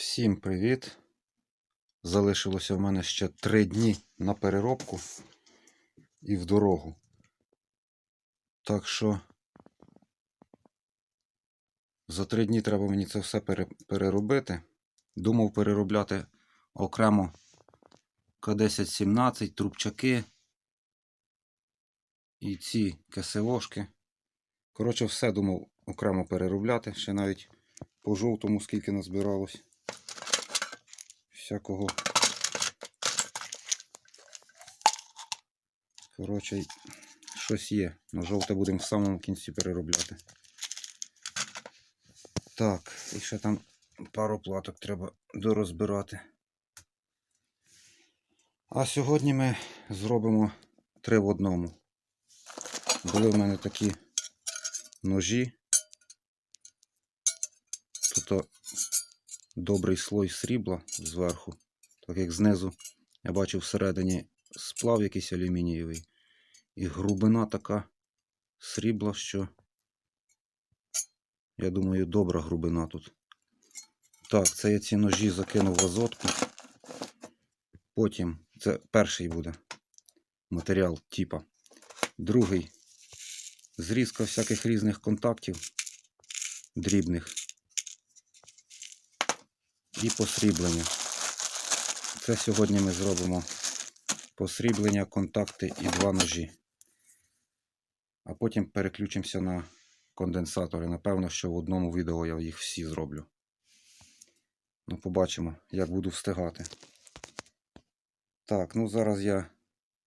Всім привіт! Залишилося в мене ще три дні на переробку і в дорогу. Так що за три дні треба мені це все переробити. Думав переробляти окремо К1017, трубчаки і ці КСОшки. Коротше, все думав окремо переробляти. Ще навіть по жовтому скільки назбиралось. Всякого. Коротше, щось є. Но жовте будемо в самому кінці переробляти. Так, і ще там пару платок треба дорозбирати. А сьогодні ми зробимо три в одному. Були в мене такі ножі. Тут добрий слой срібла зверху, так як знизу я бачу всередині сплав якийсь алюмінієвий. І грубина така срібла, що я думаю, добра грубина тут. Так, це я ці ножі закинув в азотку. Потім, це перший буде матеріал типа. Другий зрізка всяких різних контактів дрібних і посріблення. Це сьогодні ми зробимо посріблення, контакти і два ножі. А потім переключимося на конденсатори. Напевно, що в одному відео я їх всі зроблю. Ну, побачимо, як буду встигати. Так, ну зараз я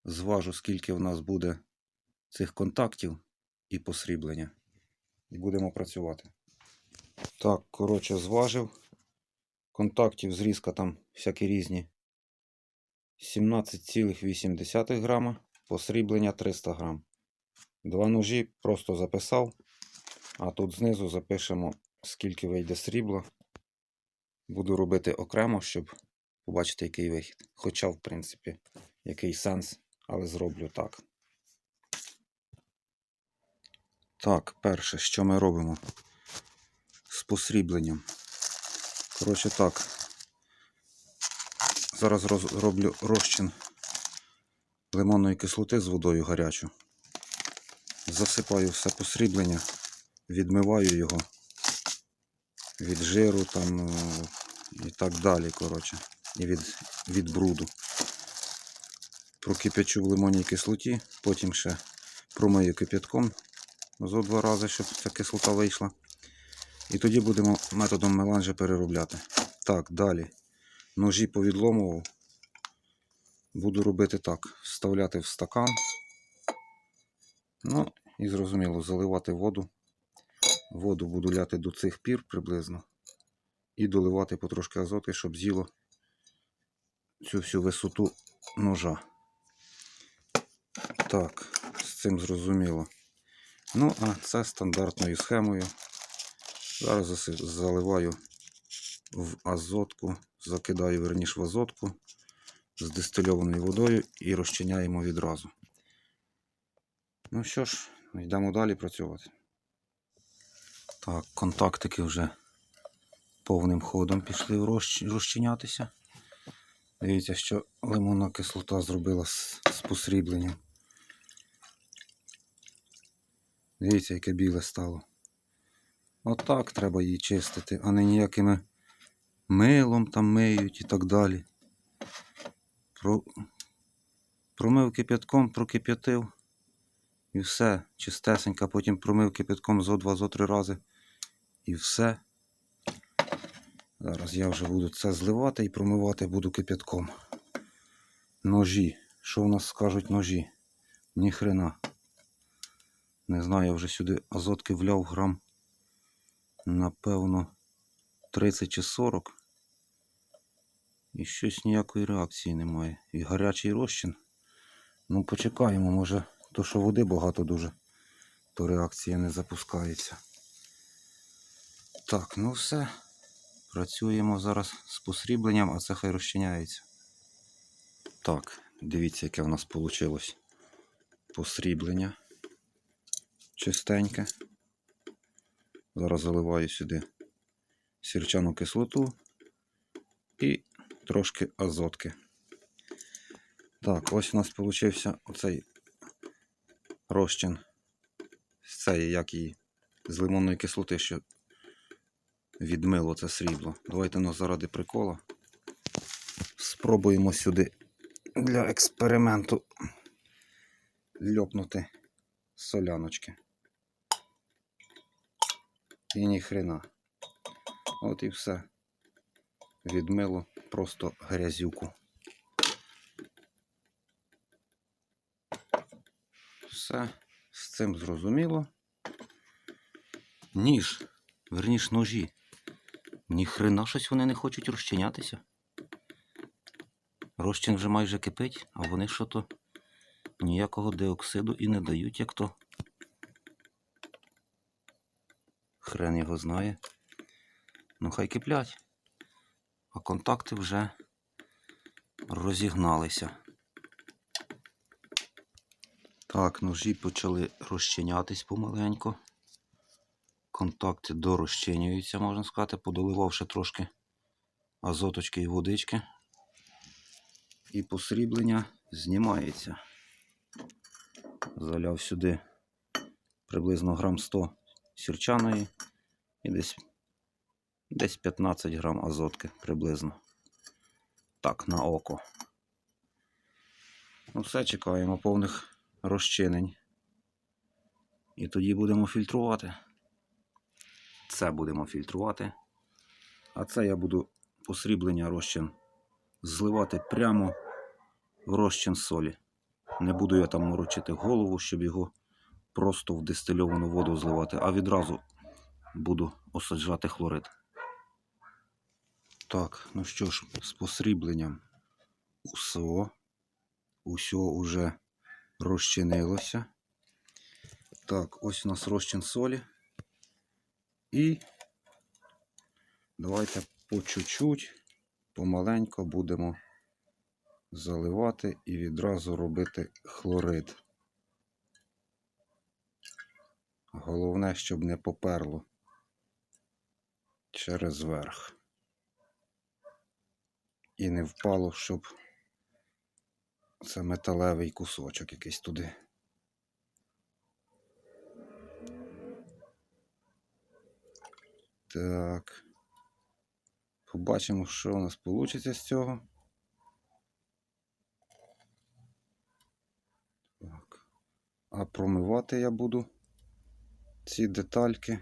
зважу, скільки в нас буде цих контактів і посріблення. І будемо працювати. Так, коротше, зважив. Контактів зрізка там всякі різні. 17,8 грама, посріблення 300 грам. Два ножі просто записав, а тут знизу запишемо, скільки вийде срібла. Буду робити окремо, щоб побачити, який вихід. Хоча, в принципі, який сенс, але зроблю так. Так, перше, що ми робимо з посрібленням. Коротше так. Зараз роблю розчин лимонної кислоти з водою гарячу. Засипаю все посріблення, відмиваю його від жиру там е, і так далі. коротше, І від, від бруду. Прокип'ячу в лимонній кислоті, потім ще промию кип'ятком зо два рази, щоб ця кислота вийшла. І тоді будемо методом меланжа переробляти. Так, далі. Ножі повідломував. Буду робити так: вставляти в стакан. Ну, і зрозуміло, заливати воду. Воду буду ляти до цих пір приблизно. І доливати потрошки азоти, щоб з'їло цю всю висоту ножа. Так, з цим зрозуміло. Ну, а це стандартною схемою. Зараз заливаю в азотку, закидаю верніш в азотку з дистильованою водою і розчиняємо відразу. Ну що ж, йдемо далі працювати. Так, контактики вже повним ходом пішли розчинятися. Дивіться, що лимонна кислота зробила з, посрібленням. Дивіться, яке біле стало. Отак треба її чистити, а не ніякими милом там миють і так далі. Про... Промив кип'ятком, прокип'ятив і все, чистесенько, потім промив кип'ятком зо два, зо три рази. І все. Зараз я вже буду це зливати і промивати буду кип'ятком. Ножі. Що в нас скажуть ножі? Ніхрена. Не знаю, я вже сюди азотки вляв грам. Напевно, 30 чи 40. І щось ніякої реакції немає. І гарячий розчин. Ну, почекаємо, може, то що води багато дуже, то реакція не запускається. Так, ну все. Працюємо зараз з посрібленням, а це хай розчиняється. Так, дивіться, яке в нас вийшло посріблення. Чистеньке. Зараз заливаю сюди сірчану кислоту і трошки азотки. Так, ось у нас получився оцей розчин з цієї, як її, з лимонної кислоти, що відмило це срібло. Давайте ну, заради прикола спробуємо сюди для експерименту льопнути соляночки. І ніхрена. От і все. Відмило просто грязюку. Все з цим зрозуміло. Ніж, верніш ножі. Ніхрена щось вони не хочуть розчинятися. Розчин вже майже кипить, а вони що то ніякого диоксиду і не дають, як то. Хрен його знає. Ну, хай киплять. А контакти вже розігналися. Так, ножі почали розчинятись помаленько. Контакти дорозчинюються, можна сказати, подоливавши трошки азоточки і водички. І посріблення знімається. Заляв сюди приблизно грам 100 сірчаної і десь, десь 15 грам азотки приблизно. Так, на око. Ну все, чекаємо повних розчинень. І тоді будемо фільтрувати. Це будемо фільтрувати. А це я буду посріблення розчин зливати прямо в розчин солі. Не буду я там морочити голову, щоб його просто в дистильовану воду зливати, а відразу буду осаджати хлорид. Так, ну що ж, з посрібленням усе, усе уже розчинилося. Так, ось у нас розчин солі. І давайте по чуть-чуть, помаленько будемо заливати і відразу робити хлорид. Головне, щоб не поперло через верх. І не впало, щоб це металевий кусочок якийсь туди. Так. Побачимо, що у нас вийде з цього. Так. А промивати я буду ці детальки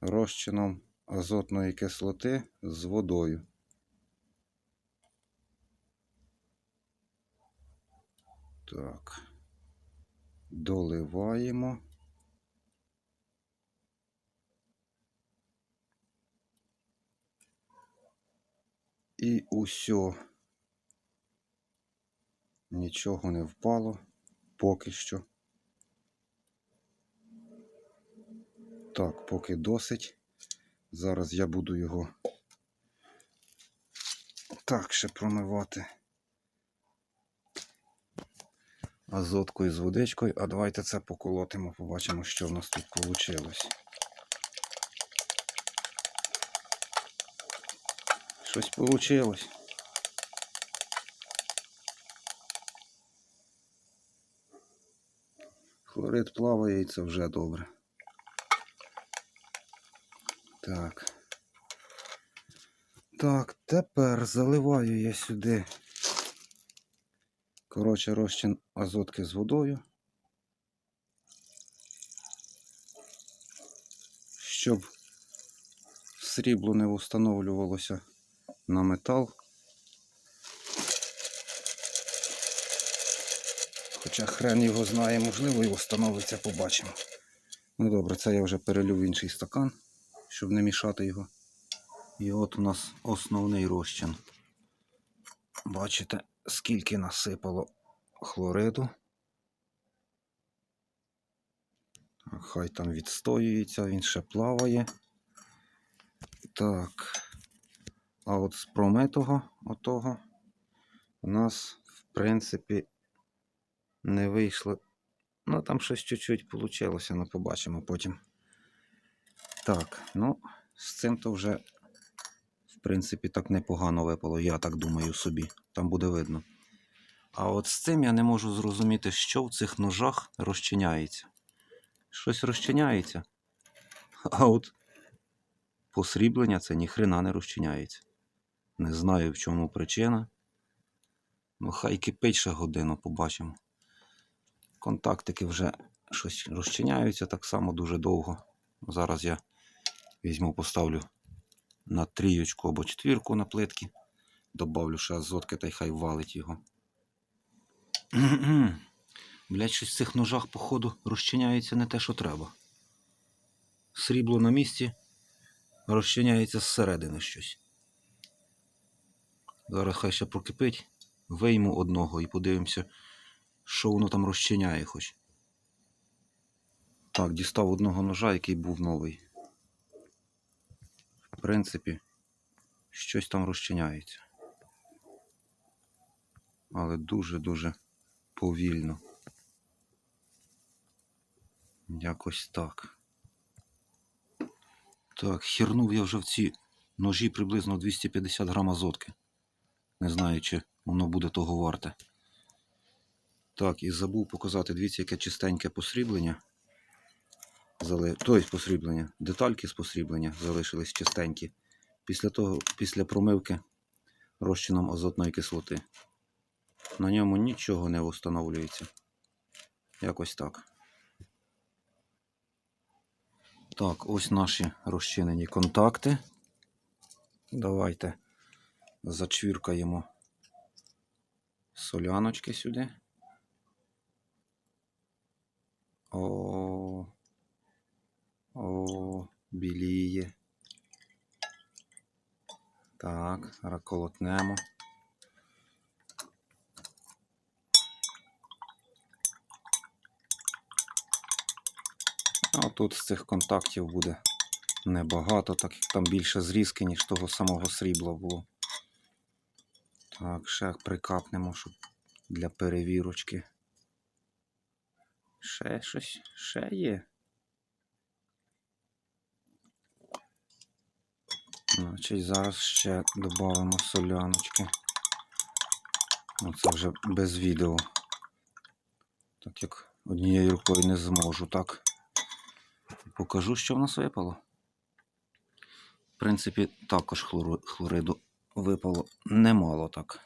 розчином азотної кислоти з водою. Так. Доливаємо. І усьо. Нічого не впало поки що. Так, поки досить. Зараз я буду його так ще промивати азоткою з водичкою. А давайте це поколотимо, побачимо, що в нас тут вийшло. Щось вийшло. Хлорид плаває і це вже добре. Так. Так, тепер заливаю я сюди. Коротше, розчин азотки з водою. Щоб срібло не встановлювалося на метал. Хоча хрен його знає, можливо, і встановиться, побачимо. Ну добре, це я вже перелю в інший стакан, щоб не мішати його. І от у нас основний розчин. Бачите, скільки насипало хлориду. Хай там відстоюється, він ще плаває. Так. А от з промитого отого у нас, в принципі, не вийшло. Ну, там щось чуть-чуть вийшло, ну побачимо потім. Так, ну, з цим то вже, в принципі, так непогано випало, я так думаю собі. Там буде видно. А от з цим я не можу зрозуміти, що в цих ножах розчиняється. Щось розчиняється. А от посріблення це ніхрена не розчиняється. Не знаю, в чому причина. Ну, хай кипить ще годину, побачимо. Контактики вже щось розчиняються так само дуже довго. Зараз я візьму, поставлю на трієчку або четвірку на плитки. Добавлю ще азотки та й хай валить його. Блять, щось в цих ножах, походу, розчиняється не те, що треба. Срібло на місці розчиняється зсередини щось. Зараз хай ще прокипить, вийму одного і подивимося, що воно там розчиняє хоч. Так, дістав одного ножа, який був новий. В принципі, щось там розчиняється. Але дуже-дуже повільно. Якось так. Так, хернув я вже в ці ножі приблизно 250 грам азотки. Не знаю, чи воно буде того варте. Так, і забув показати, дивіться, яке чистеньке посріблення. Тобто посріблення. Детальки з посріблення залишились чистенькі. Після того, після промивки розчином азотної кислоти. На ньому нічого не встановлюється. Якось так. Так, ось наші розчинені контакти. Давайте зачвіркаємо соляночки сюди. О, о, біліє. Так, зараз колотнемо. А тут з цих контактів буде небагато, так як там більше зрізки, ніж того самого срібла було. Так, ще прикапнемо, щоб для перевірочки. Ще щось, ще є. Значить, зараз ще додамо соляночки. Ну, це вже без відео. Так як однією рукою не зможу, так. Покажу, що в нас випало. В принципі, також хлориду випало немало так.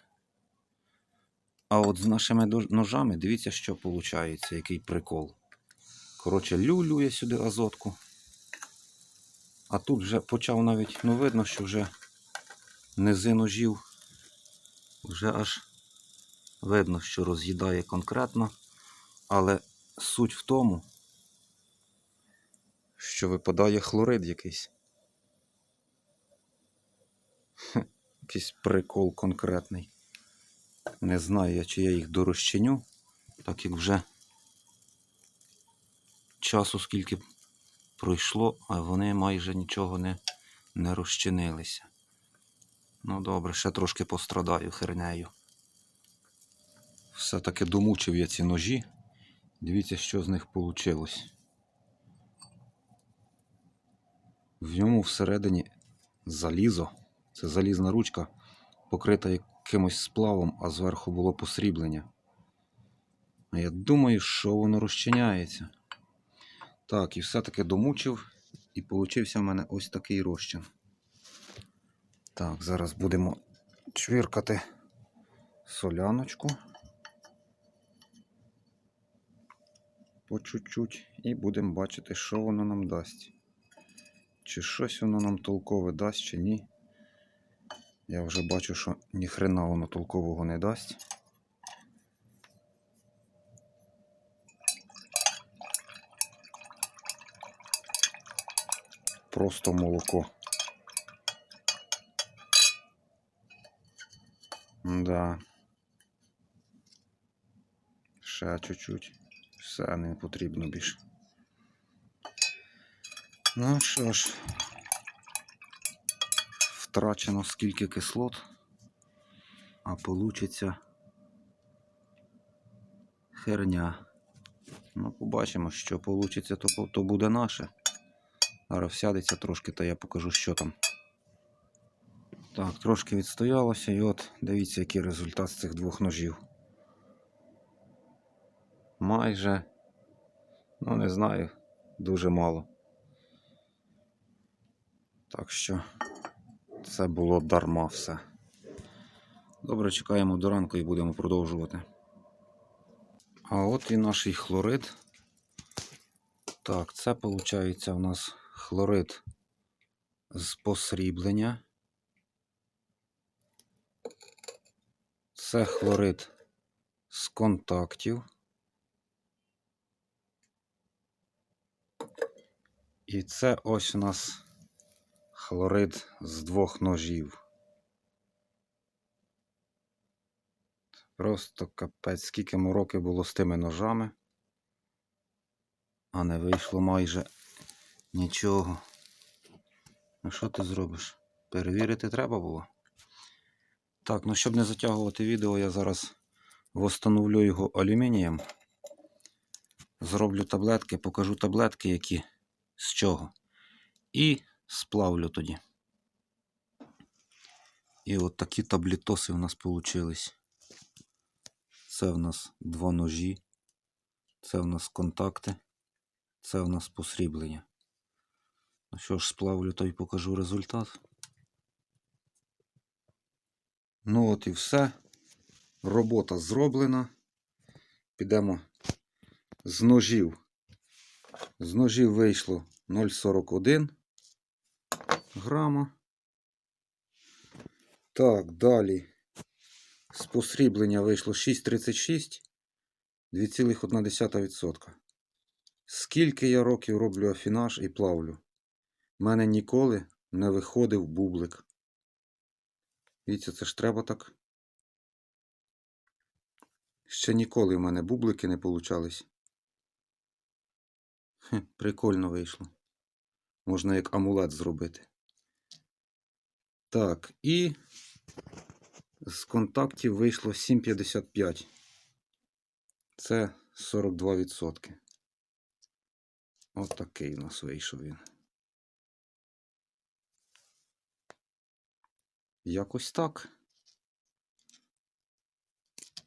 А от з нашими ножами, дивіться, що виходить, який прикол. Коротше, люлю я сюди азотку. А тут вже почав навіть, ну видно, що вже низи ножів вже аж видно, що роз'їдає конкретно. Але суть в тому, що випадає хлорид якийсь. Якийсь прикол конкретний. Не знаю я, чи я їх дорозчиню, так як вже часу скільки пройшло, а вони майже нічого не, не розчинилися. Ну добре, ще трошки пострадаю хернею. Все-таки домучив я ці ножі. Дивіться, що з них вийшло. В ньому всередині залізо. Це залізна ручка, покрита якимось сплавом, а зверху було посріблення. А я думаю, що воно розчиняється. Так, і все-таки домучив, і получився в мене ось такий розчин. Так, зараз будемо чвіркати соляночку. По чуть-чуть. І будемо бачити, що воно нам дасть. Чи щось воно нам толкове дасть, чи ні. Я вже бачу, що ніхрена воно толкового не дасть. Просто молоко. Да. Ще чуть-чуть. Все не потрібно більше. Ну що ж, втрачено скільки кислот, а получиться херня. Ну, побачимо, що получиться, то, то буде наше. Зараз сядеться трошки, та я покажу, що там. Так, трошки відстоялося, і от дивіться, який результат з цих двох ножів. Майже, ну не знаю, дуже мало. Так що це було дарма все. Добре, чекаємо до ранку і будемо продовжувати. А от і наш хлорид. Так, це виходить у нас хлорид з посріблення. Це хлорид з контактів. І це ось у нас хлорид з двох ножів. Просто капець, скільки мороки було з тими ножами, а не вийшло майже нічого. Ну що ти зробиш? Перевірити треба було. Так, ну щоб не затягувати відео, я зараз восстановлю його алюмінієм. Зроблю таблетки, покажу таблетки, які з чого. І сплавлю тоді. І от такі таблітоси у нас получились. Це в нас два ножі, це в нас контакти, це в нас посріблення. Ну що ж, сплавлю, то й покажу результат. Ну от і все. Робота зроблена. Підемо з ножів. З ножів вийшло 0,41 грама. Так, далі. З посріблення вийшло 6,36, 2,1%. Скільки я років роблю афінаж і плавлю? Мене ніколи не виходив бублик. Дивіться, це ж треба так. Ще ніколи в мене бублики не получались. Хе, прикольно вийшло. Можна як амулет зробити. Так, і з контактів вийшло 7,55. Це 42%. От у нас вийшов він. Якось так.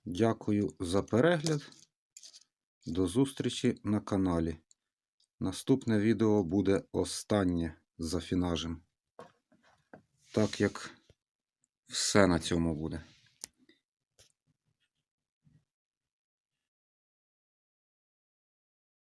Дякую за перегляд. До зустрічі на каналі. Наступне відео буде останнє з афінажем. Так як все на цьому буде.